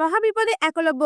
মহাবিপদে একলব্য।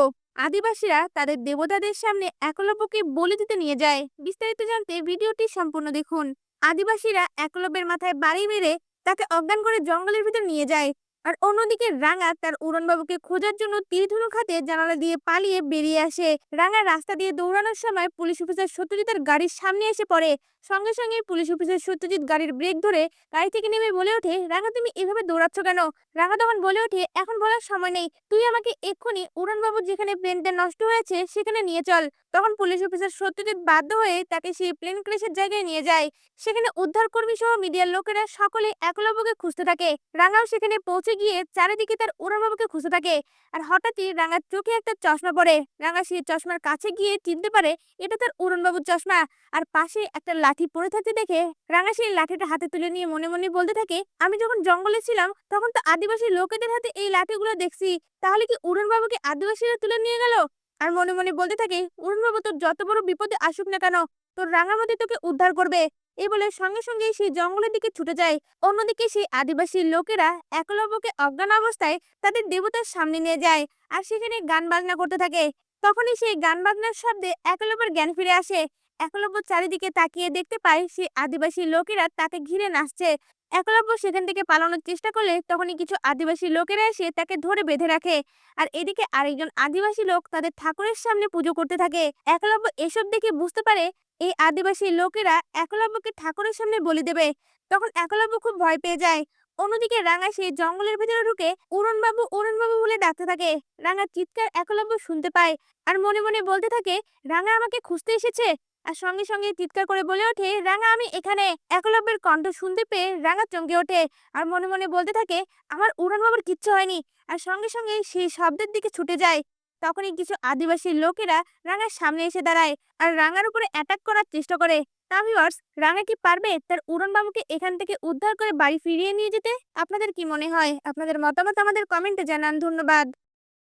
আদিবাসীরা তাদের দেবতাদের সামনে একলব্যকে বলি দিতে নিয়ে যায়। বিস্তারিত জানতে ভিডিওটি সম্পূর্ণ দেখুন। আদিবাসীরা একলব্যের মাথায় বাড়ি মেরে তাকে অজ্ঞান করে জঙ্গলের ভিতর নিয়ে যায়। আর অন্যদিকে রাঙা তার উড়নবাবুকে খোঁজার জন্য তীরধনুক হাতে জানালা দিয়ে পালিয়ে বেরিয়ে আসে। রাঙা রাস্তা দিয়ে দৌড়ানোর সময় পুলিশ অফিসার সত্যজিতের গাড়ির সামনে এসে পড়ে। সঙ্গে সঙ্গে পুলিশ অফিসার সত্যজিৎ গাড়ির ব্রেক ধরে গাড়ি থেকে নেমে বলে ওঠে, রাঙা, তুমি এভাবে দৌড়াচ্ছ কেন? রাঙা তখন বলে ওঠে, এখন বলার সময় নেই। তুই আমাকে এক্ষুনি উড়নবাবুর যেখানে প্লেনটা নষ্ট হয়েছে সেখানে নিয়ে চল। তখন পুলিশ অফিসার সত্যজিৎ বাধ্য হয়ে তাকে সেই প্লেন ক্রেশের জায়গায় নিয়ে যায়। সেখানে উদ্ধারকর্মী সহ মিডিয়ার লোকেরা সকলে একলব্যকে খুঁজতে থাকে। রাঙাও সেখানে পৌঁছে গিয়ে চারিদিকে তার উড়নবাবুকে খুঁজতে থাকে। আর হঠাৎই রাঙার চোখে একটা চশমা পড়ে। রাঙা সেই চশমার কাছে গিয়ে চিনতে পারে এটা তার উড়নবাবুর চশমা। আর পাশে একটা লাঠি পড়ে থাকতে দেখে রাঙা সেই লাঠিটা হাতে তুলে নিয়ে মনে মনে বলতে থাকে, আমি যখন জঙ্গলে ছিলাম, তখন তো আদিবাসী লোকেদের হাতে এই লাঠিগুলো দেখছি। তাহলে কি উড়নবাবুকে আদিবাসীরা তুলে নিয়ে গেল? আর মনে মনে বলতে থাকে উড়নবাবু তোর যত বড় বিপদে আসুক না কেন, তোর রাঙামতি তোকে উদ্ধার করবে। এই বলে সঙ্গে সঙ্গে সেই জঙ্গলের দিকে ছুটে যায়। অন্যদিকে সেই আদিবাসী লোকেরা একলব্যকে অজ্ঞান অবস্থায় তাদের দেবতার সামনে নিয়ে যায় আর সেখানে গান বাজনা করতে থাকে। তখনই সেই গান বাজনার শব্দে একলব্যের জ্ঞান ফিরে আসে। একলব্য চারিদিকে তাকিয়ে দেখতে পায় সেই আদিবাসী লোকেরা তাকে ঘিরে নাচছে। একলব্য সেখান থেকে পালানোর চেষ্টা করলে তখনই কিছু আদিবাসী লোকেরা এসে তাকে ধরে বেঁধে রাখে। আর এদিকে আরেকজন আদিবাসী লোক তাদের ঠাকুরের সামনে পুজো করতে থাকে। একলব্য এসব দেখে বুঝতে পারে এই আদিবাসী লোকেরা একলব্যকে ঠাকুরের সামনে বলি দেবে। তখন একলব্য খুব ভয় পেয়ে যায়। অন্যদিকে রাঙা সেই জঙ্গলের ভেতরে ঢুকে উড়নবাবু উড়নবাবু বলে ডাকতে থাকে। রাঙা চিৎকার একলব্য শুনতে পায়। আর মনে মনে বলতে থাকে, রাঙা আমাকে খুঁজতে এসেছে? আর সঙ্গে সঙ্গে চিৎকার করে বলে ওঠে, রাঙা, আমি এখানে। একলব্যের কণ্ঠ শুনতে পেয়ে রাঙা চমকে ওঠে আর মনে মনে বলতে থাকে, আমার উড়নবাবুর কিচ্ছু হয়নি। আর সঙ্গে সঙ্গে সেই শব্দের দিকে ছুটে যায়। তখনই কিছু আদিবাসী লোকেরা রাঙার সামনে এসে দাঁড়ায় আর রাঙার উপরে অ্যাটাক করার চেষ্টা করে। তা ভিউয়ার্স রাঙা কি পারবে তার উড়ন বাবুকে এখান থেকে উদ্ধার করে বাড়ি ফিরিয়ে নিয়ে যেতে? আপনাদের কি মনে হয়? আপনাদের মতামত আমাদের কমেন্টে জানান। ধন্যবাদ।